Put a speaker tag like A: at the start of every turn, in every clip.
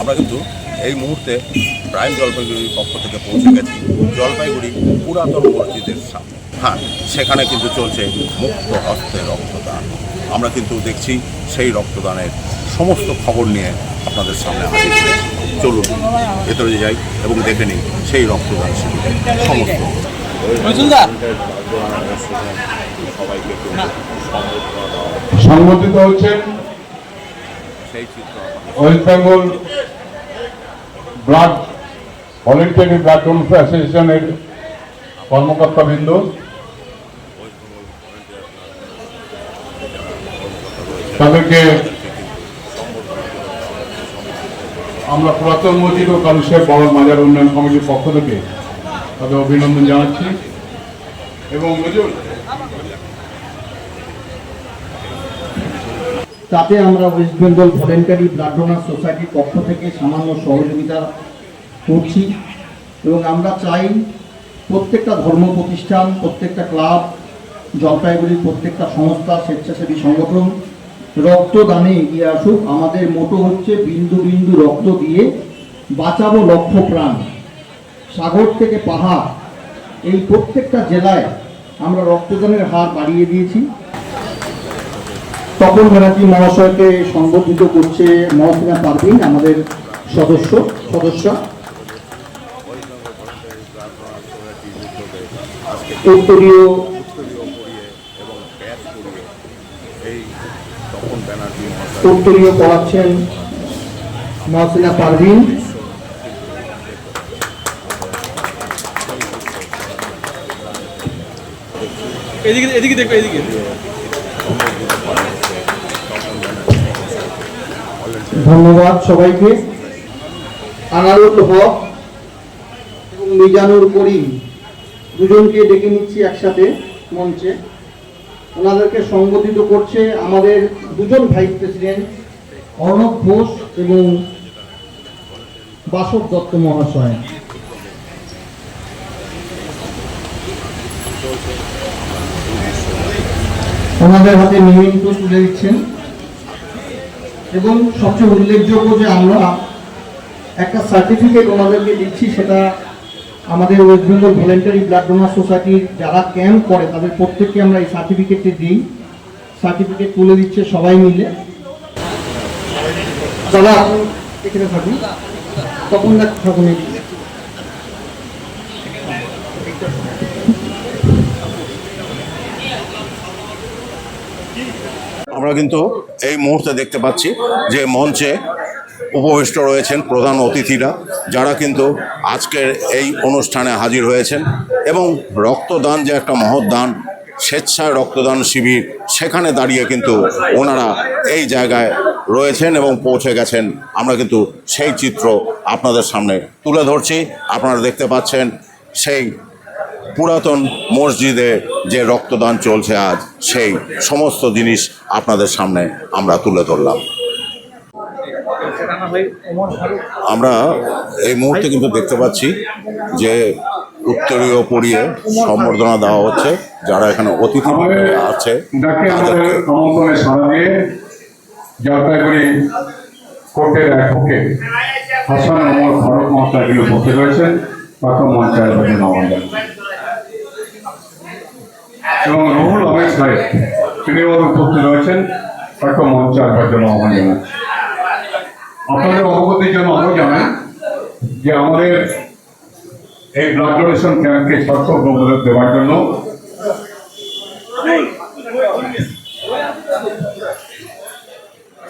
A: আমরা কিন্তু এই মুহূর্তে প্রাইম জলপাইগুড়ির পক্ষ থেকে পৌঁছে গেছি জলপাইগুড়ি পুরাতন মসজিদের সামনে। হ্যাঁ সেখানে কিন্তু চলছে মুক্ত হস্তে রক্তদান। আমরা কিন্তু দেখছি সেই রক্তদানের সমস্ত খবর নিয়ে আপনাদের সামনে হাজির হয়েছি। চলুন ভেতরে যাই এবং দেখে নিই সেই রক্তদান শিবিরের সমস্ত
B: সংগঠিত হচ্ছেন
A: সেই চিত্র
B: West Bengal blood voluntary blood donor অ্যাসোসিয়েশনের কর্মকর্তাবৃন্দ তাদেরকে আমরা পুরাতন মসজিদ ও কালুশের বড় মাজার উন্নয়ন কমিটির পক্ষ থেকে তাদের অভিনন্দন জানাচ্ছি। এবং নজরুল
C: তাতে আমরা West Bengal voluntary blood donor সোসাইটির পক্ষ থেকে সামান্য সহযোগিতা করছি এবং আমরা চাই প্রত্যেকটা ধর্ম প্রতিষ্ঠান, প্রত্যেকটা ক্লাব জলপাইগুড়ির প্রত্যেকটা সংস্থা, স্বেচ্ছাসেবী সংগঠন রক্তদানে এগিয়ে আসুক। আমাদের মোটো হচ্ছে বিন্দু বিন্দু রক্ত দিয়ে বাঁচাবো লক্ষ প্রাণ। সাগর থেকে পাহাড়, এই প্রত্যেকটা জেলায় আমরা রক্তদানের হার বাড়িয়ে দিয়েছি। তপন ব্যানার্জি মহাশয়কে সংবর্ধিত করছে মহসিনা পারভিন আমাদের সদস্য সদস্য। উত্তরীয় পড়াচ্ছেন মহসিনা পারভিন
D: এদিকে এদিকে দেখবে এদিকে।
C: ধন্যবাদ সবাইকে। আনারুল হক এবং মিজানুর করিম দুজনকে ডেকে নিচ্ছি একসাথে মঞ্চে। ওনাদেরকে সংগঠিত করছে আমাদের দুজন ভাইস প্রেসিডেন্ট অর্ণব ঘোষ এবং বাসব দত্ত মহাশয়। ওনাদের হাতে নিয়মিত তুলে দিচ্ছেন। এবং সবচেয়ে উল্লেখযোগ্য যে আমরা একটা সার্টিফিকেট ওনাদেরকে দিচ্ছি, সেটা আমাদের West Bengal voluntary blood donor সোসাইটির যারা ক্যাম্প করে, তাদের প্রত্যেককে আমরা এই সার্টিফিকেটটি দিই। সার্টিফিকেট তুলে দিচ্ছে সবাই মিলে। দাদা এখানে থাকুন। তখন থাকুন
A: আমরা কিন্তু এই মুহূর্তে দেখতে পাচ্ছি যে মঞ্চে উপবিষ্ট রয়েছেন প্রধান অতিথিরা, যারা কিন্তু আজকের এই অনুষ্ঠানে হাজির হয়েছেন এবং রক্তদান যে একটা মহৎ দান, স্বেচ্ছায় রক্তদান শিবির, সেখানে দাঁড়িয়ে কিন্তু ওনারা এই জায়গায় রয়েছেন এবং পৌঁছে গেছেন। আমরা কিন্তু সেই চিত্র আপনাদের সামনে তুলে ধরছি। আপনারা দেখতে পাচ্ছেন সেই পুরাতন মসজিদে যে রক্তদান চলছে আজ, সেই সমস্ত জিনিস আপনাদের সামনে আমরা তুলে ধরলাম। আমরা এই মুহূর্তে কিন্তু দেখতে পাচ্ছি যে উত্তরীয় পরিয়ে সম্বর্ধনা দেওয়া হচ্ছে, যারা এখানে অতিথি আছে।
B: হাসান ওমর ফারুক মহাশয় উপস্থিত রয়েছেন তাকে মঞ্চে আসবেন আমাদের এবং রুহুল আহমেদ সাহেব তিনিও উপস্থিত রয়েছেন। তাকে মঞ্চে আসবার জন্য আহ্বান জানাচ্ছি। আপনাদের অবগতির জন্য আরও জানাই যে আমাদের এই ব্লাড ডোনেশন ক্যাম্পকে সার্থক মূল্য দেওয়ার জন্য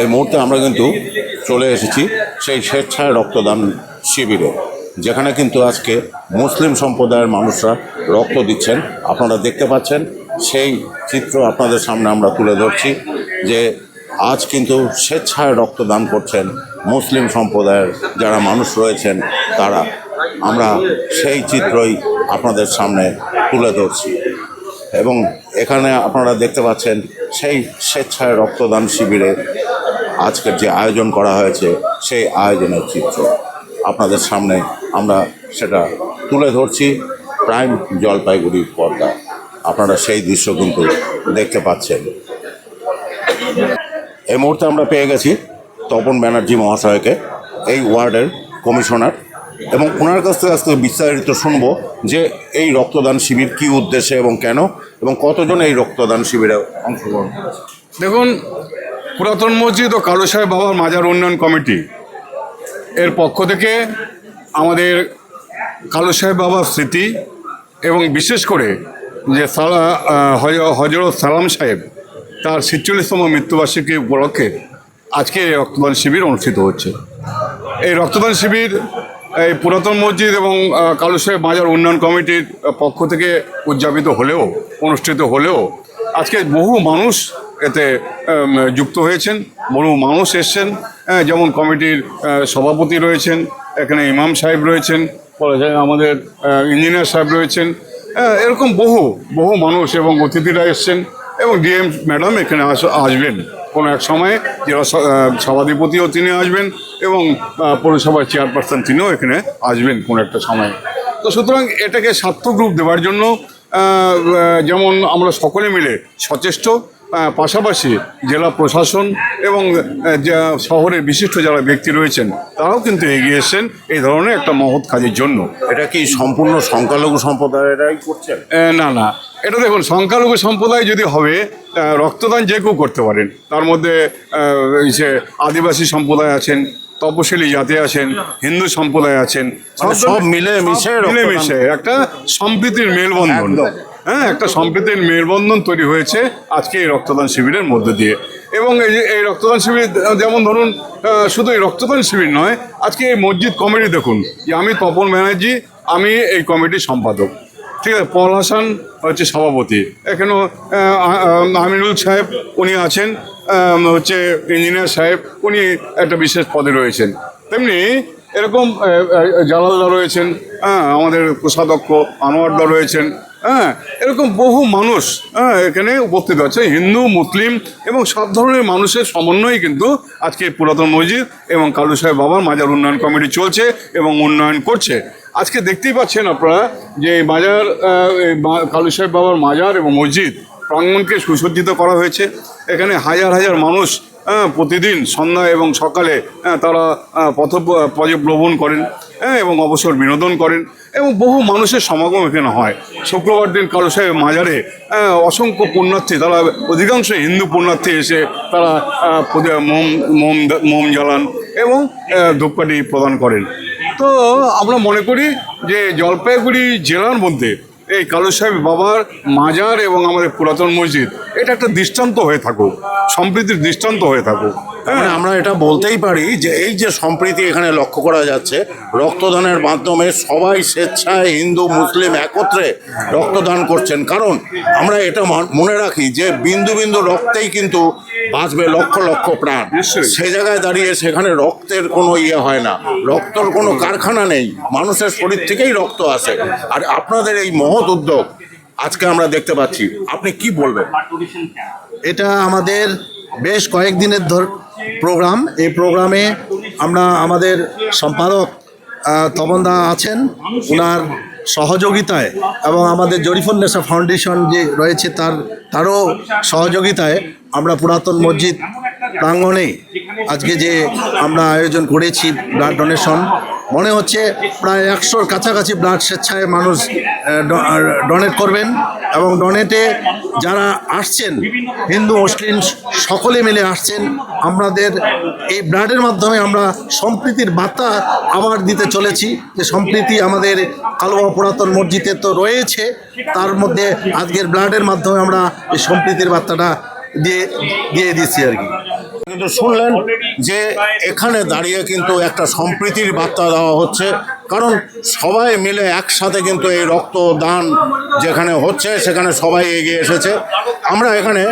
A: এই মুহূর্তে আমরা কিন্তু চলে এসেছি সেই স্বেচ্ছায় রক্তদান শিবিরে, যেখানে কিন্তু আজকে মুসলিম সম্প্রদায়ের মানুষরা রক্ত দিচ্ছেন। আপনারা দেখতে পাচ্ছেন, সেই চিত্র আপনাদের সামনে আমরা তুলে ধরছি যে আজ কিন্তু স্বেচ্ছায় রক্তদান করছেন মুসলিম সম্প্রদায়ের যারা মানুষ রয়েছেন, তারা। আমরা সেই চিত্রই আপনাদের সামনে তুলে ধরছি। এবং এখানে আপনারা দেখতে পাচ্ছেন সেই স্বেচ্ছায় রক্তদান শিবিরে আজকের যে আয়োজন করা হয়েছে, সেই আয়োজনের চিত্র আপনাদের সামনে আমরা সেটা তুলে ধরছি প্রাইম জলপাইগুড়ির পর্দা। আপনারা সেই দৃশ্য কিন্তু দেখতে পাচ্ছেন। এই মুহূর্তে আমরা পেয়ে গেছি তপন ব্যানার্জি মহাশয়কে, এই ওয়ার্ডের কমিশনার। এবং ওনার কাছ থেকে আজকে বিস্তারিত শুনব যে এই রক্তদান শিবির কী উদ্দেশ্যে এবং কেন, এবং কতজন এই রক্তদান শিবিরে অংশগ্রহণ
B: দেখুন, পুরাতন মসজিদ ও কালু সাহেব বাবার মাজার উন্নয়ন কমিটি এর পক্ষ থেকে আমাদের কালু সাহেব বাবার স্মৃতি এবং বিশেষ করে যে সালা হজরত সালাম সাহেব তার ছেচল্লিশতম মৃত্যুবার্ষিকী উপলক্ষে আজকে এই রক্তদান শিবির অনুষ্ঠিত হচ্ছে। এই রক্তদান শিবির এই পুরাতন মসজিদ এবং আহ, কালু সাহেব মাজার উন্নয়ন কমিটির পক্ষ থেকে উদযাপিত হলেও অনুষ্ঠিত হলেও আজকে বহু মানুষ এতে যুক্ত হয়েছেন বহু মানুষ এসছেন যেমন কমিটির সভাপতি রয়েছেন এখানে ইমাম সাহেব রয়েছেন আমাদের ইঞ্জিনিয়ার সাহেব রয়েছেন এরকম বহু বহু মানুষ এবং অতিথিরা এসছেন এবং ডিএম ম্যাডাম এখানে আস- আসবেন। কোনো এক সময়ে আহ, সভাধিপতিও তিনি আসবেন এবং পৌরসভার চেয়ারপারসন তিনিও এখানে আসবেন কোনো একটা সময়ে। তো সুতরাং এটাকে সার্থক রূপ দেওয়ার জন্য যেমন আমরা সকলে মিলে সচেষ্ট পাশাপাশি জেলা প্রশাসন এবং শহরের বিশিষ্ট যারা ব্যক্তি রয়েছেন তারাও কিন্তু এগিয়ে এসেছেন এই ধরনের একটা মহৎ কাজের জন্য।
A: এটা কি সম্পূর্ণ সংখ্যালঘু সম্প্রদায়েরাই করছেন?
B: না না। এটা দেখুন সংখ্যালঘু সম্প্রদায় যদি হবে রক্তদান যে কেউ করতে পারেন। তার মধ্যে আদিবাসী সম্প্রদায় আছেন তপশিলি জাতি আছেন হিন্দু সম্প্রদায় আছেন
A: মানে সব মিলে মিশে
B: মিলে মিশে একটা সম্প্রীতির মেলবন্ধন। হ্যাঁ একটা সম্প্রীতির মেলবন্ধন তৈরি হয়েছে আজকে এই রক্তদান শিবিরের মধ্যে দিয়ে। এবং এই যে এই রক্তদান শিবির যেমন ধরুন শুধু এই রক্তদান শিবির নয় আজকে এই মসজিদ কমিটি দেখুন যে আমি তপন ব্যানার্জি আমি এই কমিটির সম্পাদক। ঠিক আছে পল হাসান হচ্ছে সভাপতি। এখানেও আমিনুল সাহেব উনি আছেন। হচ্ছে ইঞ্জিনিয়ার সাহেব, উনি একটা বিশেষ পদে রয়েছেন। তেমনি এরকম জালালদা রয়েছেন হ্যাঁ আমাদের কোষাধ্যক্ষ আনোয়ারদা রয়েছেন হ্যাঁ এরকম বহু মানুষ হ্যাঁ এখানে উপস্থিত আছে, হিন্দু, মুসলিম এবং সব ধরনের মানুষের সমন্বয়ে কিন্তু আজকে পুরাতন মসজিদ এবং কালু সাহেব বাবার মাজার উন্নয়ন কমিটি চলছে এবং উন্নয়ন করছে। আজকে দেখতেই পাচ্ছেন আপনারা যে মাজার কালু সাহেব বাবার মাজার এবং মসজিদ প্রাঙ্গণকে সুসজ্জিত করা হয়েছে। এখানে হাজার হাজার মানুষ হ্যাঁ, প্রতিদিন সন্ধ্যা এবং সকালে হ্যাঁ, তারা পথ পর্যভ্রমণ করেন হ্যাঁ, এবং অবসর বিনোদন করেন এবং বহু মানুষের সমাগম এখানে হয়। শুক্রবার দিন কালো সাহেব মাজারে অসংখ্য পুণ্যার্থী তারা অধিকাংশ হিন্দু পুণ্যার্থী এসে তারা মোম মোম মোম জ্বালান এবং ধূপকাঠি প্রদান করেন। তো আমরা মনে করি যে জলপাইগুড়ি জেলার মধ্যে এই কালু সাহেব বাবার মাজার এবং আমাদের পুরাতন মসজিদ, এটা একটা দৃষ্টান্ত হয়ে থাকুক, সম্প্রীতির দৃষ্টান্ত হয়ে থাকুক
A: হ্যাঁ। আমরা এটা বলতেই পারি যে এই যে সম্প্রীতি এখানে লক্ষ্য করা যাচ্ছে, রক্তদানের মাধ্যমে সবাই স্বেচ্ছায় হিন্দু, মুসলিম একত্রে রক্তদান করছেন। কারণ আমরা এটা মনে রাখি যে বিন্দু বিন্দু রক্তেই কিন্তু বাঁচবে লক্ষ লক্ষ প্রাণ। সে জায়গায় দাঁড়িয়ে সেখানে রক্তের কোনো ইয়ে হয় না। রক্তর কোনো কারখানা নেই। মানুষের শরীর থেকেই রক্ত আসে। আর আপনাদের এই মহৎ উদ্যোগ আজকে আমরা দেখতে পাচ্ছি। আপনি কি বলবেন?
E: এটা আমাদের বেশ কয়েকদিনের ধর প্রোগ্রাম। এই প্রোগ্রামে আমরা আমাদের সম্পাদক তপনদা আছেন। ওনার সহযোগিতায় এবং আমাদের জরিফুল নেশা ফাউন্ডেশন যে রয়েছে তার, তারও সহযোগিতায় আমরা পুরাতন মসজিদ প্রাঙ্গণে আজকে যে আমরা আয়োজন করেছি ব্লাড ডোনেশন মনে হচ্ছে প্রায় একশোর কাছাকাছি ব্লাড স্বেচ্ছায় মানুষ ডোনেট করবেন এবং ডোনেটে যারা আসছেন, হিন্দু, মুসলিম, সকলে মিলে আসছেন, আমাদের এই ব্লাডের মাধ্যমে আমরা সম্প্রীতির বার্তা আবার দিতে চলেছি যে সম্প্রীতি আমাদের কালোয়া পুরাতন মসজিদে তো রয়েছে, তার মধ্যে আজকের ব্লাডের মাধ্যমে আমরা এই সম্প্রীতির বার্তাটা দিয়ে দিয়ে দিচ্ছি আর কি।
A: কিন্তু শুনলেন যে এখানে দাঁড়িয়ে কিন্তু একটা সম্প্রীতির বার্তা দেওয়া হচ্ছে। কারণ সবাই মিলে একসাথে কিন্তু এই রক্তদান যেখানে হচ্ছে সেখানে সবাই এগিয়ে এসেছে। আমরা এখানে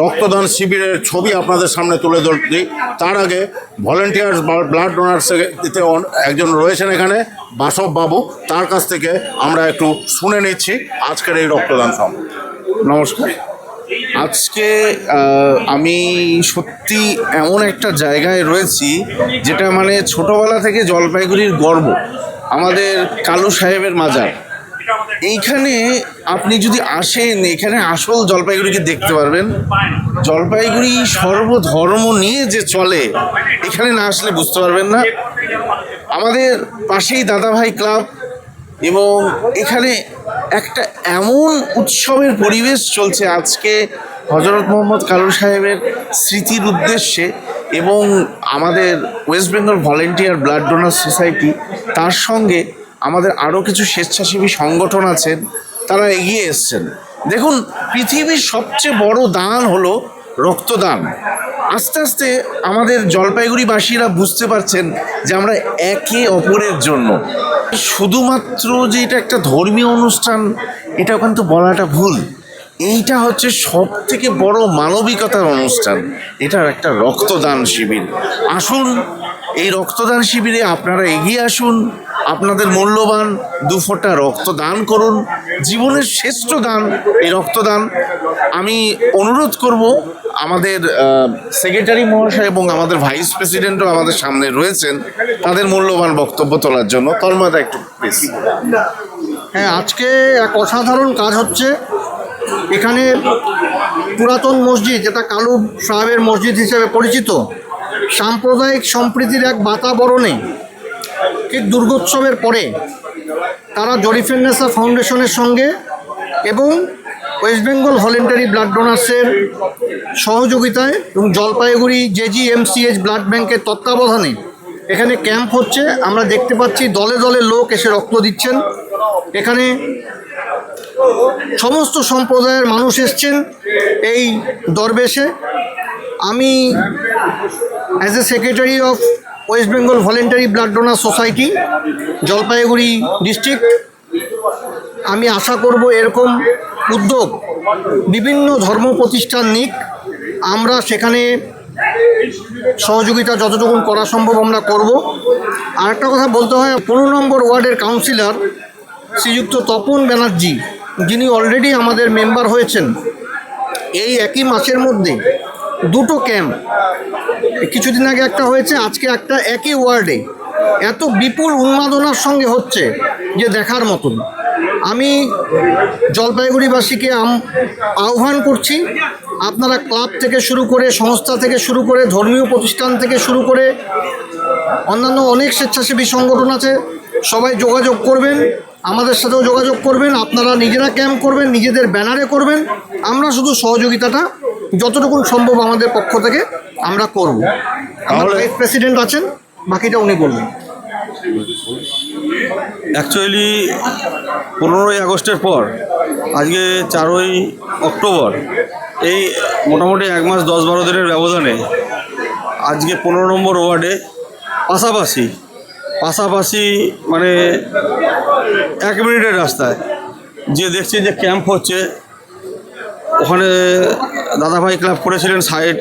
A: রক্তদান শিবিরের ছবি আপনাদের সামনে তুলে ধরছি। তার আগে ভলেন্টিয়ার্স ব্লাড ডোনার্স একজন রয়েছেন এখানে বাসব বাবু। তার কাছ থেকে আমরা একটু শুনে নিচ্ছি আজকের এই রক্তদান সম্পর্কে নমস্কার।
F: আজকে আমি সত্যি এমন একটা জায়গায় রয়েছি যেটা মানে ছোটবেলা থেকে জলপাইগুড়ির গর্ব, আমাদের কালু সাহেবের মাজার। এইখানে আপনি যদি আসেন, এখানে আসল জলপাইগুড়িকে দেখতে পারবেন। জলপাইগুড়ি সর্বধর্ম নিয়ে যে চলে, এখানে না আসলে বুঝতে পারবেন না। আমাদের পাশেই দাদাভাই ক্লাব এবং এখানে একটা এমন উৎসবের পরিবেশ চলছে আজকে হজরত মোহাম্মদ কালুর সাহেবের স্মৃতির উদ্দেশ্যে এবং আমাদের West Bengal volunteer blood donor society, তার সঙ্গে আমাদের আরও কিছু স্বেচ্ছাসেবী সংগঠন আছেন, তারা এগিয়ে এসছেন। দেখুন, পৃথিবীর সবচেয়ে বড় দান হলো রক্তদান। আস্তে আস্তে আমাদের জলপাইগুড়িবাসীরা বুঝতে পারছেন যে আমরা একে অপরের জন্য। শুধুমাত্র যে এটা একটা ধর্মীয় অনুষ্ঠান এটা কিন্তু বলাটা ভুল। এইটা হচ্ছে সব থেকে বড় মানবিকতার অনুষ্ঠান। এটার একটা রক্তদান শিবির। আসুন, এই রক্তদান শিবিরে আপনারা এগিয়ে আসুন, আপনাদের মূল্যবান দু ফোঁটা রক্তদান করুন। জীবনের শ্রেষ্ঠ দান এই রক্তদান। আমি অনুরোধ করব, আমাদের সেক্রেটারি মহাশয় এবং আমাদের ভাইস প্রেসিডেন্টও আমাদের সামনে রয়েছেন, তাদের মূল্যবান বক্তব্য তোলার জন্য। তন্ময়দা একটু
C: হ্যাঁ আজকে এক অসাধারণ কাজ হচ্ছে, এখানে পুরাতন মসজিদ, যেটা কালু সাহেবের মসজিদ হিসেবে পরিচিত, সাম্প্রদায়িক সম্প্রীতির এক বাতাবরণে, ঠিক দুর্গোৎসবের পরে, তারা জরিফেন্নেসা ফাউন্ডেশনের সঙ্গে এবং ওয়েস্ট বেঙ্গল ভলেন্টারি ব্লাড ডোনার্সের সহযোগিতায় এবং জলপাইগুড়ি জেজিএমসিএইচ ব্লাড ব্যাংকের তত্ত্বাবধানে এখানে ক্যাম্প হচ্ছে। আমরা দেখতে পাচ্ছি দলে দলে লোক এসে রক্ত দিচ্ছেন। এখানে সমস্ত সম্প্রদায়ের মানুষ এসছেন এই দরবেশে। আমি as a secretary of West Bengal voluntary blood donor society Jalpaiguri district আমি আশা করব এরকম উদ্যোগ, বিভিন্ন ধর্ম প্রতিষ্ঠান নিক, আমরা সেখানে সহযোগিতা যতটুকু করা সম্ভব আমরা করব। আর একটা কথা বলতে হয়, পনেরো নম্বর ওয়ার্ডের কাউন্সিলর শ্রীযুক্ত তপন ব্যানার্জি, যিনি অলরেডি আমাদের মেম্বার হয়েছেন। এই একই মাসের মধ্যে দুটো ক্যাম্প কিছুদিন আগে একটা হয়েছে, আজকে একটা একই ওয়ার্ডে। এত বিপুল উন্মাদনার সঙ্গে হচ্ছে যে দেখার মতন। আমি জলপাইগুড়িবাসীকে আম- আহ্বান করছি আপনারা ক্লাব থেকে শুরু করে সংস্থা থেকে শুরু করে ধর্মীয় প্রতিষ্ঠান থেকে শুরু করে অন্যান্য অনেক স্বেচ্ছাসেবী সংগঠন আছে সবাই যোগাযোগ করবেন আমাদের সাথেও যোগাযোগ করবেন আপনারা নিজেরা ক্যাম্প করবেন নিজেদের ব্যানারে করবেন আমরা শুধু সহযোগিতাটা যতটুকু সম্ভব আমাদের পক্ষ থেকে আমরা করব।
A: আমার
C: ভাইস প্রেসিডেন্ট আছেন বাকিটা উনি বলবেন।
D: অ্যাকচুয়ালি পনেরোই আগস্টের পর, আজকে চারই অক্টোবর, এই মোটামুটি এক মাস দশ বারো দিনের ব্যবধানে আজকে পনেরো নম্বর ওয়ার্ডে পাশাপাশি পাশাপাশি মানে এক মিনিটের রাস্তায় যে দেখছি যে ক্যাম্প হচ্ছে, ওখানে দাদাভাই ক্লাব করেছিলেন সাইড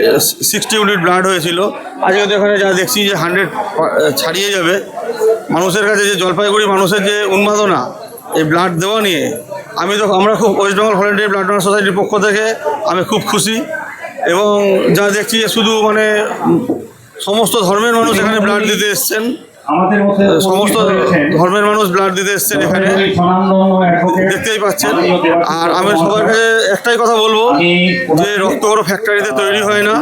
D: সিক্সটি ইউনিট ব্লাড হয়েছিল। আজকে তো এখানে যা দেখছি যে হান্ড্রেড ছাড়িয়ে যাবে। মানুষের কাছে যে জলপাইগুড়ি মানুষের যে উন্মাদনা, এই ব্লাড দেওয়া নিয়ে আমি তো, আমরা খুব West Bengal volunteer blood donor সোসাইটির পক্ষ থেকে আমি খুব খুশি এবং যা দেখছি শুধু মানে সমস্ত ধর্মের মানুষ এখানে ব্লাড দিতে এসছেন।
G: আমাদের
D: সমস্ত ধর্মের মানুষ ব্লাড দিতে এসছেন এখানে। দেখতেই পাচ্ছেন। আর আমি সবার কাছে একটাই কথা বলব যে রক্ত কোনো ফ্যাক্টরিতে তৈরি হয় না।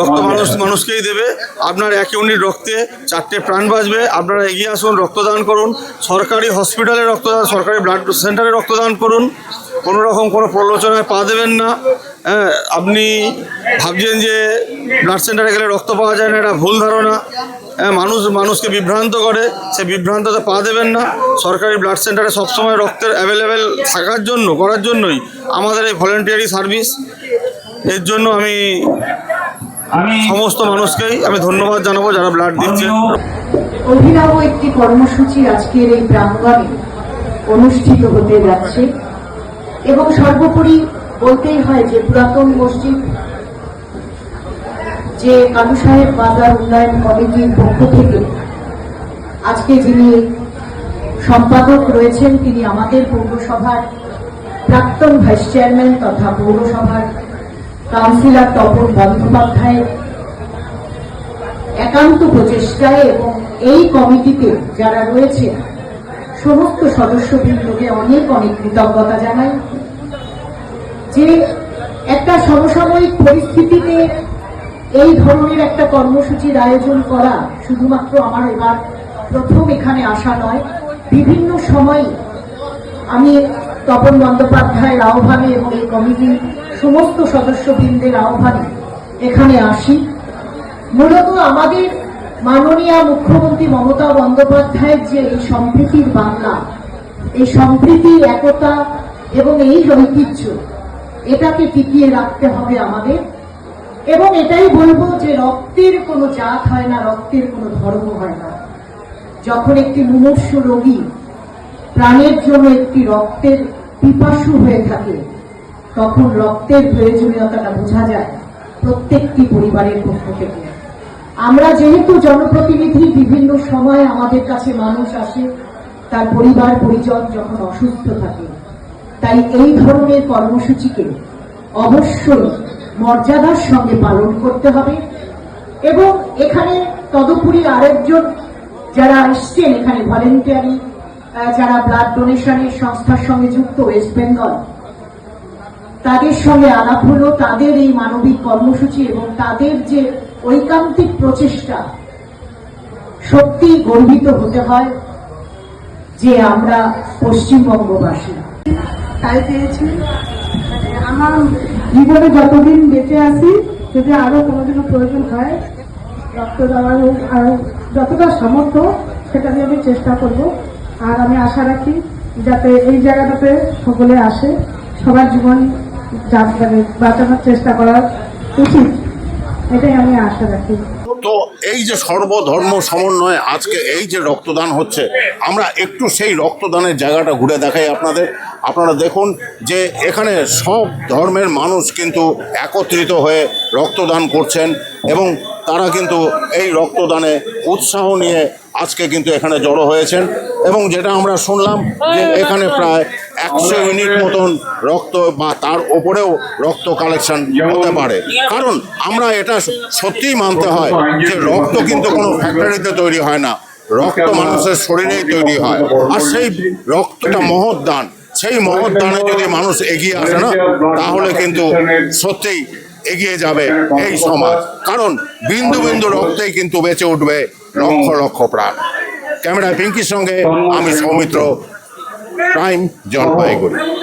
D: রক্ত মানুষ মানুষকেই দেবে। আপনার এক ইউনিট রক্তে চারটে প্রাণ বাঁচবে। আপনারা এগিয়ে আসুন রক্তদান করুন। সরকারি হসপিটালে রক্তদান সরকারি ব্লাড সেন্টারে রক্তদান করুন। কোনো রকম কোনো প্রলোচনায় পা দেবেন না। হ্যাঁ আপনি ভাবছেন যে ব্লাড সেন্টারে গেলে রক্ত পাওয়া যায় না এটা ভুল ধারণা। মানুষ মানুষকে বিভ্রান্ত করে। সে বিভ্রান্ততে পা দেবেন না। সরকারি ব্লাড সেন্টারে সবসময় রক্তের অ্যাভেলেবেল থাকার জন্য করার জন্যই আমাদের এই ভলেন্টিয়ারি সার্ভিস এর জন্য আমি
G: আমি
D: সমস্ত মানুষকেই আমি ধন্যবাদ জানাব যারা ব্লাড দিচ্ছে।
H: অভিনব একটি কর্মসূচি আজকের এই প্রাঙ্গণে অনুষ্ঠিত হতে যাচ্ছে। এবং সর্বোপরি বলতেই হয় যে পুরাতন মসজিদ যে কালু সাহেব বাজার উন্নয়ন কমিটির পক্ষ থেকে আজকে যিনি সম্পাদক রয়েছেন, তিনি আমাদের পৌরসভার প্রাক্তন ভাইস চেয়ারম্যান তথা পৌরসভার কাউন্সিলর তপন বন্দ্যোপাধ্যায়ের একান্ত প্রচেষ্টায় এবং এই কমিটিতে যারা রয়েছে সমস্ত সদস্যবৃন্দকে অনেক অনেক কৃতজ্ঞতা জানাই। যে একটা সমসাময়িক পরিস্থিতিতে এই ধরনের একটা কর্মসূচির আয়োজন করা শুধুমাত্র আমার এবার প্রথম এখানে আসা নয়, বিভিন্ন সময় আমি তপন বন্দ্যোপাধ্যায়ের আহ্বানে এবং এই কমিটির সমস্ত সদস্যবৃন্দের আহ্বানে এখানে আসি। মূলত আমাদের মাননীয় মুখ্যমন্ত্রী মমতা বন্দ্যোপাধ্যায়ের যে এই সম্প্রীতির বাংলা, এই সম্প্রীতি একতা এবং এই ঐতিহ্য, এটাকে টিকিয়ে রাখতে হবে আমাদের। এবং এটাই বলব যে রক্তের কোনো জাত হয় না, রক্তের কোনো ধর্ম হয় না। যখন একটি মুমূর্ষ রোগী প্রাণের জন্য একটি রক্তের পিপাসু হয়ে থাকে, তখন রক্তের প্রয়োজনীয়তাটা বোঝা যায় প্রত্যেকটি পরিবারের পক্ষ থেকে। আমরা যেহেতু জনপ্রতিনিধি, বিভিন্ন সময় আমাদের কাছে মানুষ আসে, তার পরিবার, পরিজন যখন অসুস্থ থাকে, তাই এই ধরনের কর্মসূচিকে অবশ্যই মর্যাদার সঙ্গে পালন করতে হবে। এবং এখানে তদুপরি আরেকজন যারা এসছেন, এখানে ভলেন্টিয়ারি যারা ব্লাড ডোনেশনের সংস্থার সঙ্গে যুক্ত ওয়েস্ট বেঙ্গল তাদের সঙ্গে আলাপ হলো, তাদের এই মানবিক কর্মসূচি এবং তাদের যে ঐকান্তিক প্রচেষ্টা, সত্যি গর্বিত হতে হয় যে আমরা পশ্চিমবঙ্গবাসী।
I: তাই পেয়েছি। আমার জীবনে যতদিন বেঁচে আসি যদি আরও কোনোদিনও প্রয়োজন হয়, রক্ত দেওয়ার হোক আর যতটা সামর্থ্য, সেটা নিয়ে আমি চেষ্টা করব। আর আমি আশা রাখি যাতে এই জায়গাটাতে সকলে আসে, সবার জীবন বাঁচানোর চেষ্টা করা উচিত। এটাই আমি আশা রাখি।
A: তো এই যে সর্বধর্ম সমন্বয়ে আজকে এই যে রক্তদান হচ্ছে, আমরা একটু সেই রক্তদানের জায়গাটা ঘুরে দেখাই আপনাদের। আপনারা দেখুন যে এখানে সব ধর্মের মানুষ কিন্তু একত্রিত হয়ে রক্তদান করছেন এবং তারা কিন্তু এই রক্তদানে উৎসাহ নিয়ে আজকে কিন্তু এখানে জড়ো হয়েছেন। এবং যেটা আমরা শুনলাম যে এখানে প্রায় একশো ইউনিট মতন রক্ত বা তার ওপরেও রক্ত কালেকশন হতে পারে। কারণ আমরা এটা সত্যিই মানতে হয় যে রক্ত কিন্তু কোনো ফ্যাক্টরিতে তৈরি হয় না। রক্ত মানুষের শরীরেই তৈরি হয়। আর সেই রক্তটা মহৎ দান। সেই মহৎ দানে যদি মানুষ এগিয়ে আসে না তাহলে কিন্তু সত্যিই এগিয়ে যাবে এই সমাজ। কারণ বিন্দু বিন্দু রক্তেই কিন্তু বেঁচে উঠবে লক্ষ লক্ষ প্রাণ। ক্যামেরায় পিঙ্কির সঙ্গে আমি সৌমিত্র। প্রাইম জলপাইগুড়ি